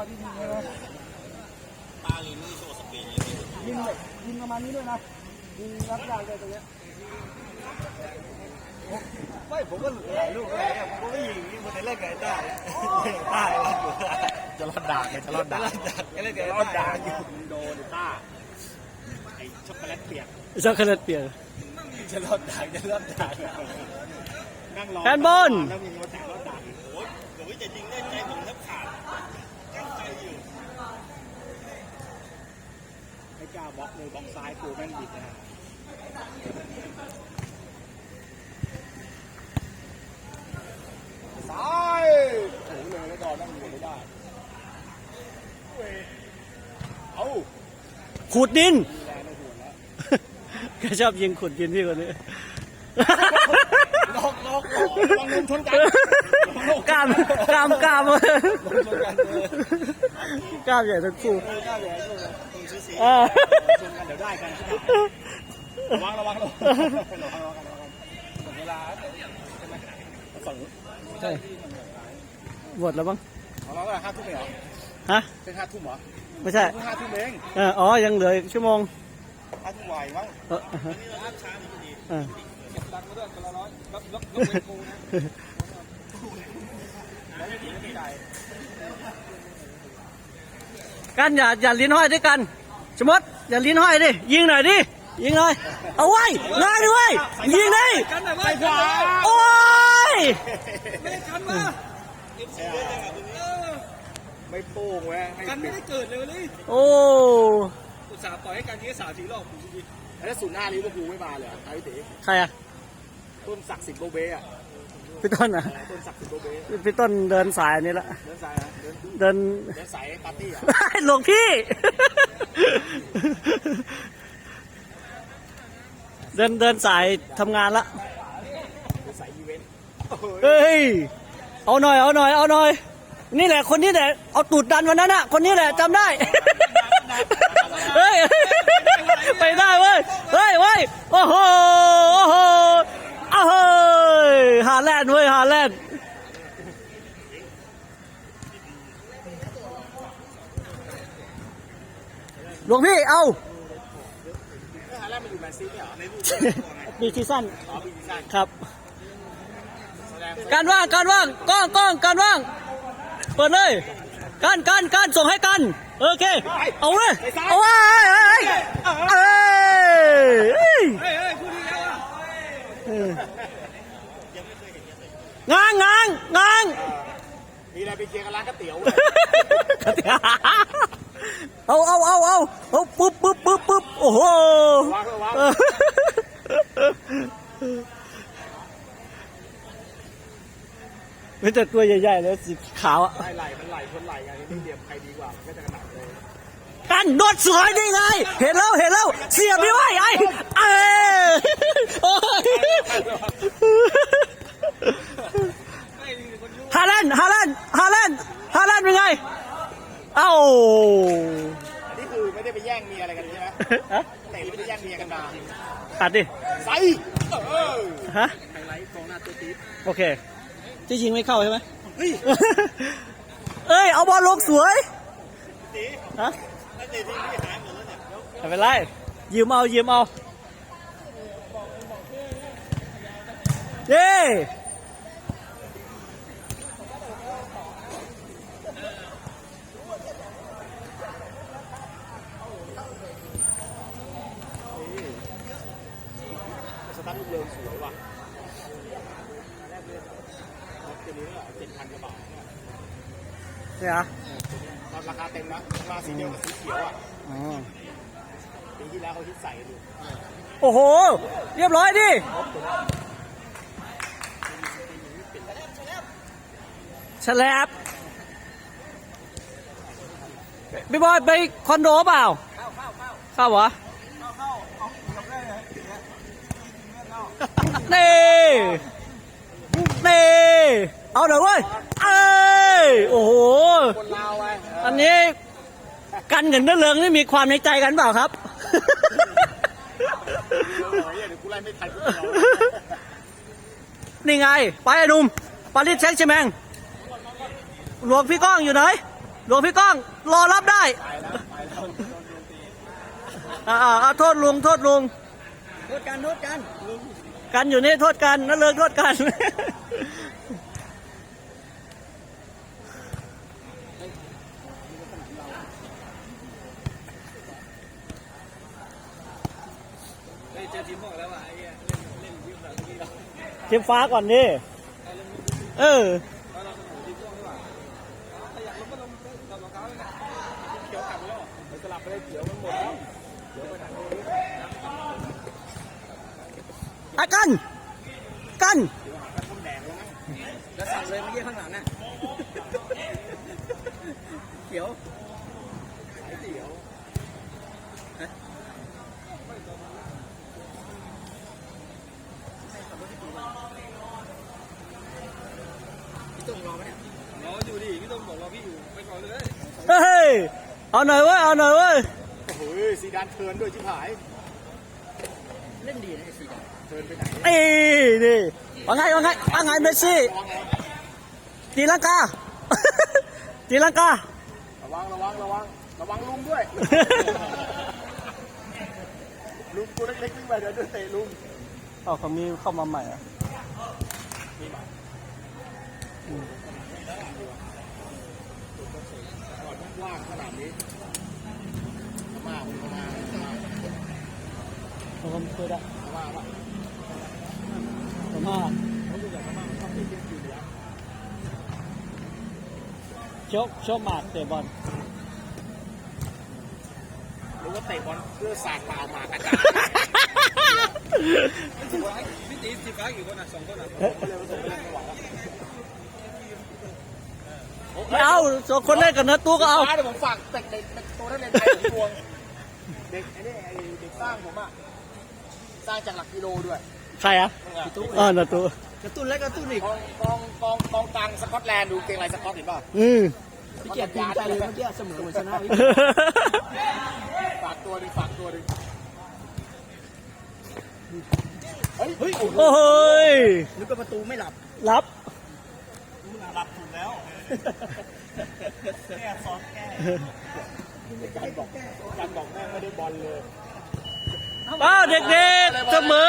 ะที่ยิงเลยนะปาลินนี่โชว์สปีดยิงแบบยิงประมาณนี้ด้วยนะยิงรับยากเลยตรงเนี้ยไม่ผมก็หลายลูกเลยผมก็ไม่ยิงนี่มันเล่นไงได้ได้แล้วอยู่ได้จะรอดด่าไงจะรอดด่างเล่นไงรอดด่าอยู่โดนต้าไอช็อกโกแลตเปียกช็อกโกแลตเปียกจะรอดด่าจะรอดด่านั่งรอแฮนบอลแล้วมีมาแต่รอดด่างอีกโอ้ยเดี๋ยวจะยิงได้ใจผมแทบขาดตั้งใจอยู่ไม่ กล้าบล็อกเลยบล็อกซ้ายกูแม่งบิดนะฮะซ้ายโอ้โหเลยแล้วก่อนนั่งอยู่ไม่ได้เอาขูดดินมีแรงในหัวแล้วแกชอบยิงขุดดินพี่คนนี้ล็อกล็อกล็อกระวังลมชนกันกล้ามกล้ามกล้ามลมชนกันเลยกล้ามใหญ่ทั้งคู่เออกล้าใหญ่สู้เล ยตรงซื้อสีอ่าชนกันเดี๋ยวได้กันใช่ไหมระวังระวังระวังระวังระวังระวังหมดเวลาแล้วใช่ไหมฝั่งนู้นใช่หมดแล้วบ้างของเราก็ห้าทุ่มเองเหรอฮะ เป็นห้าทุ่มเหรอไม่ใช่เพิ่งห้าทุ่มเองเอออ๋อ ยังเหลืออีกชั่วโมงห้าทุ่มไหวมั้งเอออ่าฮะเออเก็บตังค์มาด้วยคนละร้อยยกยกยกเวรกูนะแล้วไม่ดีไม่ได้ กันอย่าอย่าลิ้นห้อยด้วยกัน สมมติอย่าลิ้นห้อยดิ ยิงหน่อยดิ ยิงหน่อย เอาไว้ง่ายดิเว้ยยิงดิกันหน่อยไม่ขวาโอ้ยไม่ได้กันมาไม่โป้งเว้ยกันไม่ได้เกิดเลยวันนี้โอ้อุตส่าห์ปล่อยให้การยิงสามสี่รอบจริงๆแล้วศูนย์หน้าลิเวอร์พูลไม่มาเลยไอ้ตีใครอะต้นศักดิ์สิทธิ์โบเบ้อะ พี่ต้นอะต้นศักดิ์สิทธิ์โบเบ้พี่ต้นเดินสายนี่ละเดินสายนะเดินเดินเดินสายปาร์ตี้อะหลวงพี่ เดินเดินสายทำงานละเดินสายอีเวนต์เฮ้ยเอาหน่อยเอาหน่อยเอาหน่อย นี่แหละคนนี้แหละเอาตูดดันวันนั้นน่ะคนนี้แหละจำได้เฮ้ยไปได้เว้ยเฮ้ยเว้ยโอ้โห โอ้โหโอ้โหฮาแลนด์เว้ย ฮาแลนด์ หลวงพี่เอาฮาแลนด์มันอยู่แมนซีเนี่ยเหรอในรูปมีซีซั่นอ๋อปีซ่าจครับแสดงการว่างการว่างกล้องกล้องการว่าง เปิดเลยการการการส่งให้กัน โอเค เอาเลยเอาไว้เอ้ยเอ้ยเอ้ยเฮ้ยเฮ้ยพูดดีแล้วอะเออง้างง้างง้างมีอะไรไปเคลียร์กันร้านก๋วยเตี๋ยวเอาเอาเอาเอาเอาปุ๊บปุ๊บปุ๊บปุ๊บโอ้โหวางวางเออไม่แต่ตัวใหญ่ๆเลยสีขาวอะไหลไหลมันไหลชนไหลกันนี่เดียมใครดีกว่ามันก็จะขนาดเลยกันโดดสวยนี่ไง เห็นแล้วเห็นแล้วเสียบไม่ไหวไอ้เอ้ยโอ้ยฮาแลนด์ฮาแลนด์ฮาแลนด์ฮาแลนด์เป็นไง เอ้า อันนี้คือ ไม่ได้ไปแย่งเมียอะไรกันใช่ไหมฮะเตะไม่ได้แย่งเมียกันมาตัดดิใส่เออฮะไฮไลท์กองหน้าตัวตีโอเคจะยิงไม่เข้าใช่ไหมเฮ้ยเอ้ยเอาบอลลงสวยตีฮะไม่ตีที่นี่หายหมดแล้วเนี่ยไม่เป็นไรยืมเอายืมเอาเย้ สตาร์ทลูก เรือสวยว่ะแรกเลยรถตัวนี้ก็เจ็ดพันกว่าบาทเนี่ยเนี่ยเหรอตอนราคาเต็มนะมาสีเดียวกับสีเขียวอะอ๋อปีที่แล้วเขาคิดใส่กันอยู่โอ้โห เรียบร้อยดิฉลบพี่บอยไปคอนโดเปล่า เข้าเข้าเข้าเข้าเหรอ นี่นี่เอาเดี๋ยวเว้ยเอ้ยโอ้โหคนลาวไว้อันนี้กันกับเนื้อเรืองนี่มีความในใจกันเปล่าครับนี่ไง ไปไอ้หนุ่มปาริสแซงต์แชร์แมงหลวงพี่ก้องอยู่ไหนหลวงพี่ก้อง รอรับได้อ่าอ่าอ่าโทษลุง โทษลุง โทษกัน โทษกันลุง กันอยู่นี่โทษกันนั่นเลิกโทษกันเจอทีมพวกแล้วว่ะไอ้เล่นเล่นยืมแบบนี้เราทีมฟ้าก่อนดิเออเราเสนอทีมพวกดีกว่าถ้าอยากลงก็ลงกับรองเท้าเลยนะเขียวกลับไปแล้วเดี๋ยวสลับไปเลยเขียวมันหมดแล้วเขียวไปไหนไม่รู้ไอ้กัน กันเดี๋ยวหากันคนแดงแล้วมั้งแล้วสั่งเลยเมื่อกี้ข้างหลังน่ะเขียวสายเขียวพี่ตุ้มรอไหมเนี่ยรออยู่ดิพี่ตุ้มบอกรอพี่อยู่ไปก่อนเลยเฮ้ยเอาหน่อยเว้ยเอาหน่อยเว้ยโอ้โหซีดานเทิร์นด้วยชิบหาย เล่นดีนะไอ้ซีดาน เทิร์นไปไหนเอ้ยนี่ว่าไงว่าไงว่าไงเมสซี่ระวังตีลังกาตีลังกา ระวังระวังระวังระวังลุงด้วย ลุงตัวเล็กๆวิ่งไปเดี๋ยวโดนเตะลุงเอาเขามีเข้ามาใหม่อะก่อนว่างขนาดนี้มาผมมาเขาก็ไม่เคยได้มาว่าแต่ มาเขาอยู่อย่างมาชอบเตะเกมอยู่แล้วโชคโชคหมากเตะบอลหรือว่าเตะบอลเพื่อสาดเปล่าหมากอาจารย์พี่ตีสีฟ้ากี่คนอะสองคนอะผมเลยผสมเล่นไม่ไหวแล้วไม่เอาสองคนเล่นกันนะตู้ก็เอาฟ้าเดี๋ยวผมฝากเด็กเด็กตัวนักเรียนไทยผมทวงเด็กไอ้นี่ไอ้เด็กสร้างผมอะสร้างจากหลักกิโลด้วย ใครอะอ๋อนาตู้กระตุ้นและกระตุ้นอีกกองกองกองกองกลางสกอตแลนด์ดูเกงลายสกอตเห็นป่ะอืมพี่เกียรติภูมิใจเลยเมื่อกี้เสมอเหมือนชนะฝากตัวหนึงฝากตัวหนึงเฮ้ยเฮ้ยโอ้โหยนึกว่าประตูไม่หลับรับหลับถูกแล้วเนี่ยซ้อนแก้การบอกการบอกแม่ไม่ได้บอลเลยอ้าวเด็กๆเสมอ